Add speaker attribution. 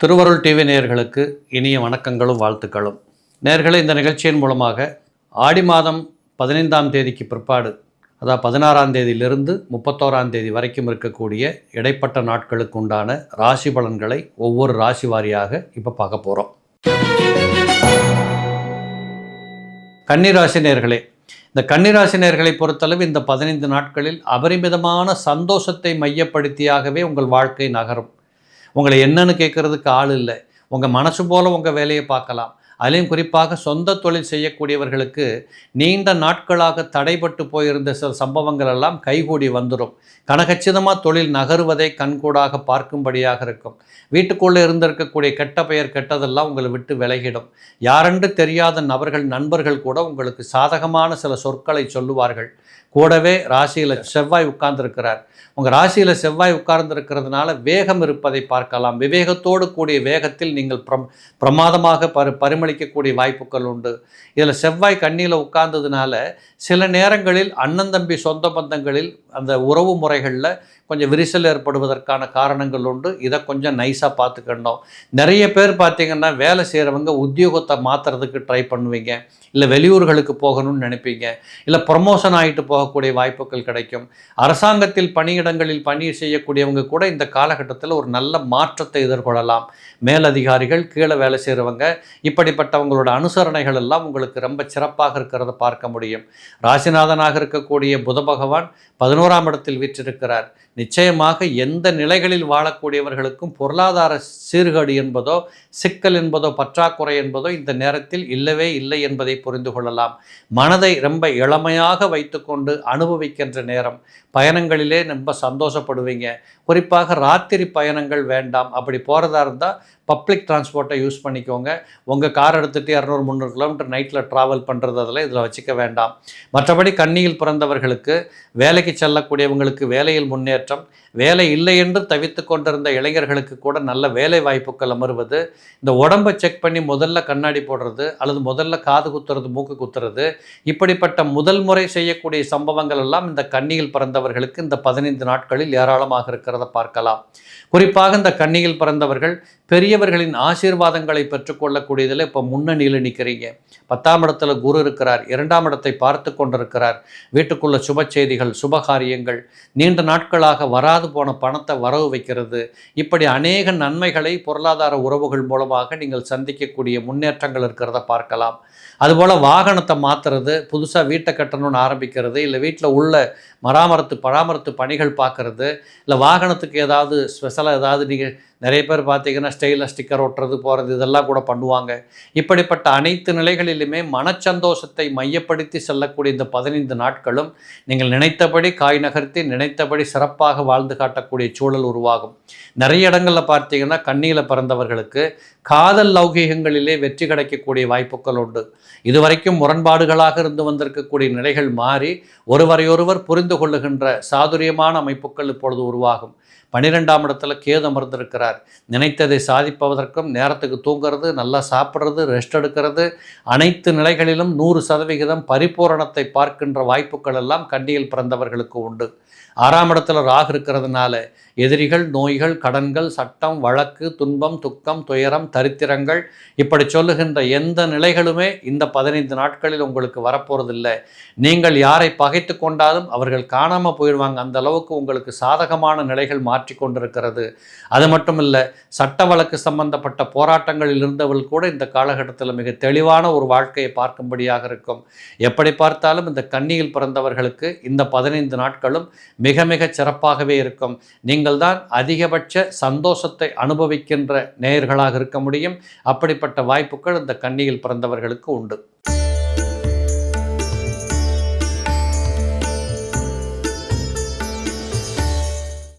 Speaker 1: திருவருள் டிவி நேயர்களுக்கு இனிய வணக்கங்களும் வாழ்த்துக்களும். நேர்களை இந்த நிகழ்ச்சியின் மூலமாக ஆடி மாதம் பதினைந்தாம் தேதிக்கு பிற்பாடு அதாவது பதினாறாம் தேதியிலிருந்து முப்பத்தோராம் தேதி வரைக்கும் இருக்கக்கூடிய இடைப்பட்ட நாட்களுக்கு உண்டான ராசி பலன்களை ஒவ்வொரு ராசி வாரியாக இப்போ பார்க்க போகிறோம் கன்னிராசி நேர்களே இந்த கன்னிராசி நேயர்களை பொறுத்தளவு இந்த பதினைந்து நாட்களில் அபரிமிதமான சந்தோஷத்தை மையப்படுத்தியாகவே உங்கள் வாழ்க்கை நகரும். உங்களை என்னன்னு கேட்கறதுக்கு ஆள் இல்லை. உங்கள் மனசு போல உங்கள் வேலையை பார்க்கலாம். அதிலையும் குறிப்பாக சொந்த தொழில் செய்யக்கூடியவர்களுக்கு நீண்ட நாட்களாக தடைபட்டு போயிருந்த சில சம்பவங்கள் எல்லாம் கைகூடி வந்துடும். கனகச்சிதமாக தொழில் நகருவதை கண்கூடாக பார்க்கும்படியாக இருக்கும். வீட்டுக்குள்ளே இருந்திருக்கக்கூடிய கெட்ட பெயர் கெட்டதெல்லாம் உங்களை விட்டு விலகிடும். யாரென்று தெரியாத நபர்கள் நண்பர்கள் கூட உங்களுக்கு சாதகமான சில சொற்களை சொல்லுவார்கள். கூடவே ராசியில் செவ்வாய் உட்கார்ந்திருக்கிறார். உங்கள் ராசியில் செவ்வாய் உட்கார்ந்திருக்கிறதுனால வேகம் இருப்பதை பார்க்கலாம். விவேகத்தோடு கூடிய வேகத்தில் நீங்கள் பிரம் பிரமாதமாக பரி பரிமளிக்கக்கூடிய வாய்ப்புகள் உண்டு. இதில் செவ்வாய் கண்ணியில் உட்கார்ந்ததுனால சில நேரங்களில் அண்ணன் தம்பி சொந்த பந்தங்களில் அந்த உறவு முறைகளில் கொஞ்சம் விரிசல் ஏற்படுவதற்கான காரணங்கள் உண்டு. இதை கொஞ்சம் நைஸாக பார்த்துக்கணும். நிறைய பேர் பார்த்திங்கன்னா வேலை செய்கிறவங்க உத்தியோகத்தை மாற்றுறதுக்கு ட்ரை பண்ணுவீங்க. இல்லை வெளியூர்களுக்கு போகணும்னு நினைப்பீங்க. இல்லை ப்ரொமோஷன் ஆகிட்டு போகக்கூடிய வாய்ப்புகள் கிடைக்கும். அரசாங்கத்தில் பணியிடங்களில் பணி செய்யக்கூடியவங்க கூட இந்த காலகட்டத்தில் ஒரு நல்ல மாற்றத்தை எதிர்கொள்ளலாம். மேலதிகாரிகள் கீழே வேலை செய்கிறவங்க இப்படிப்பட்டவங்களோட அனுசரணைகள் எல்லாம் உங்களுக்கு ரொம்ப சிறப்பாக இருக்கிறத பார்க்க முடியும். ராசிநாதனாக இருக்கக்கூடிய புத பகவான் பதினோராம் இடத்தில் வீற்றிருக்கிறார். நிச்சயமாக எந்த நிலைகளில் வாழக்கூடியவர்களுக்கும் பொருளாதார சீர்கேடு என்பதோ சிக்கல் என்பதோ பற்றாக்குறை என்பதோ இந்த நேரத்தில் இல்லவே இல்லை என்பதை புரிந்து கொள்ளலாம். மனதை ரொம்ப இளமையாக வைத்துக்கொண்டு அனுபவிக்கின்ற நேரம். பயணங்களிலே ரொம்ப சந்தோஷப்படுவீங்க. குறிப்பாக ராத்திரி பயணங்கள் வேண்டாம். அப்படி போகிறதா இருந்தால் பப்ளிக் டிரான்ஸ்போர்ட்டை யூஸ் பண்ணிக்கோங்க. உங்கள் கார் எடுத்துகிட்டு இரநூறு முந்நூறு கிலோமீட்டர் நைட்டில் ட்ராவல் பண்ணுறது அதில் இதில் வச்சுக்க வேண்டாம். மற்றபடி கண்ணியில் பிறந்தவர்களுக்கு வேலைக்கு செல்லக்கூடியவங்களுக்கு வேலையில் முன்னேற்றம் வேலை இல்லை என்று தவித்து கொண்டிருந்த இளைஞர்களுக்கு கூட நல்ல வேலை வாய்ப்புகள் அமர்வது இந்த உடம்பை செக் பண்ணி முதல்ல கண்ணாடி போடுறது அல்லது முதல்ல காது குத்துறது மூக்கு குத்துறது இப்படிப்பட்ட முதல் முறை செய்யக்கூடிய சம்பவங்கள் எல்லாம் இந்த கண்ணியில் பிறந்தவர்களுக்கு இந்த பதினைந்து நாட்களில் ஏராளமாக இருக்கிறத பார்க்கலாம். குறிப்பாக இந்த கண்ணியில் பிறந்தவர்கள் பெரியவர்களின் ஆசீர்வாதங்களை பெற்றுக்கொள்ளக்கூடியதில் இப்போ முன்னணியில் நிற்கிறீங்க பத்தாம் இடத்துல குரு இருக்கிறார் இரண்டாம் இடத்தை பார்த்து கொண்டிருக்கிறார். வீட்டுக்குள்ள சுப செய்திகள் சுபகாரியங்கள் நீண்ட நாட்களாக வராது போன பணத்தை வரவு வைக்கிறது. இப்படி அநேக நன்மைகளை பொருளாதார உறவுகள் மூலமாக நீங்கள் சந்திக்கக்கூடிய முன்னேற்றங்கள் இருக்கிறத பார்க்கலாம். அதுபோல் வாகனத்தை மாற்றுறது புதுசாக வீட்டை கட்டணும்னு ஆரம்பிக்கிறது இல்லை வீட்டில் உள்ள மராமரத்து பராமரத்து பணிகள் பார்க்குறது இல்லை வாகனத்துக்கு ஏதாவது ஸ்பெஷலாக ஏதாவது நீங்கள் நிறைய பேர் பார்த்தீங்கன்னா ஸ்டைலில் ஸ்டிக்கர் ஒட்டுறது போகிறது இதெல்லாம் கூட பண்ணுவாங்க. இப்படிப்பட்ட அனைத்து நிலைகளிலுமே மனச்சந்தோஷத்தை மையப்படுத்தி செல்லக்கூடிய இந்த பதினைந்து நாட்களும் நீங்கள் நினைத்தபடி காய் நகர்த்தி நினைத்தபடி சிறப்பாக வாழ்ந்து காட்டக்கூடிய சூழல் உருவாகும். நிறைய இடங்களில் பார்த்தீங்கன்னா கண்ணியில் பிறந்தவர்களுக்கு காதல் லௌகீகங்களிலே வெற்றி கிடைக்கக்கூடிய வாய்ப்புகள் உண்டு. இதுவரைக்கும் முரண்பாடுகளாக இருந்து வந்திருக்கக்கூடிய நிலைகள் மாறி ஒருவரையொருவர் புரிந்து கொள்ளுகின்ற சாதுரியமான அமைப்புகள் இப்பொழுது உருவாகும். பன்னிரெண்டாம் இடத்துல கேது அமர்ந்திருக்கிறார். நினைத்ததை சாதிப்பதற்கும் நேரத்துக்கு தூங்குறது நல்லா சாப்பிட்றது ரெஸ்ட் எடுக்கிறது அனைத்து நிலைகளிலும் நூறு சதவிகிதம் பரிபூரணத்தை பார்க்கின்ற வாய்ப்புகள் எல்லாம் கண்டியில் பிறந்தவர்களுக்கு உண்டு. ஆறாம் இடத்துல ராகு இருக்கிறதுனால எதிரிகள் நோய்கள் கடன்கள் சட்டம் வழக்கு துன்பம் துக்கம் துயரம் தரித்திரங்கள் இப்படி சொல்லுகின்ற எந்த நிலைகளுமே இந்த பதினைந்து நாட்களில் உங்களுக்கு வரப்போறதில்லை. நீங்கள் யாரை பகைத்து கொண்டாலும் அவர்கள் காணாமல் போயிடுவாங்க. அந்த அளவுக்கு உங்களுக்கு சாதகமான நிலைகள் மாற்றி கொண்டிருக்கிறது. அது மட்டும் இல்லை சட்ட வழக்கு சம்பந்தப்பட்ட போராட்டங்களில் இருந்தவர்கள் கூட இந்த காலகட்டத்தில் மிக தெளிவான ஒரு வாழ்க்கையை பார்க்கும்படியாக இருக்கும். எப்படி பார்த்தாலும் இந்த கன்னியில் பிறந்தவர்களுக்கு இந்த பதினைந்து நாட்களும் மிக மிக சிறப்பாகவே இருக்கும். நீங்கள் தான் அதிகபட்ச சந்தோஷத்தை அனுபவிக்கின்ற நேயர்களாக இருக்க முடியும். அப்படிப்பட்ட வாய்ப்புகள் இந்த கன்னியில் பிறந்தவர்களுக்கு உண்டு.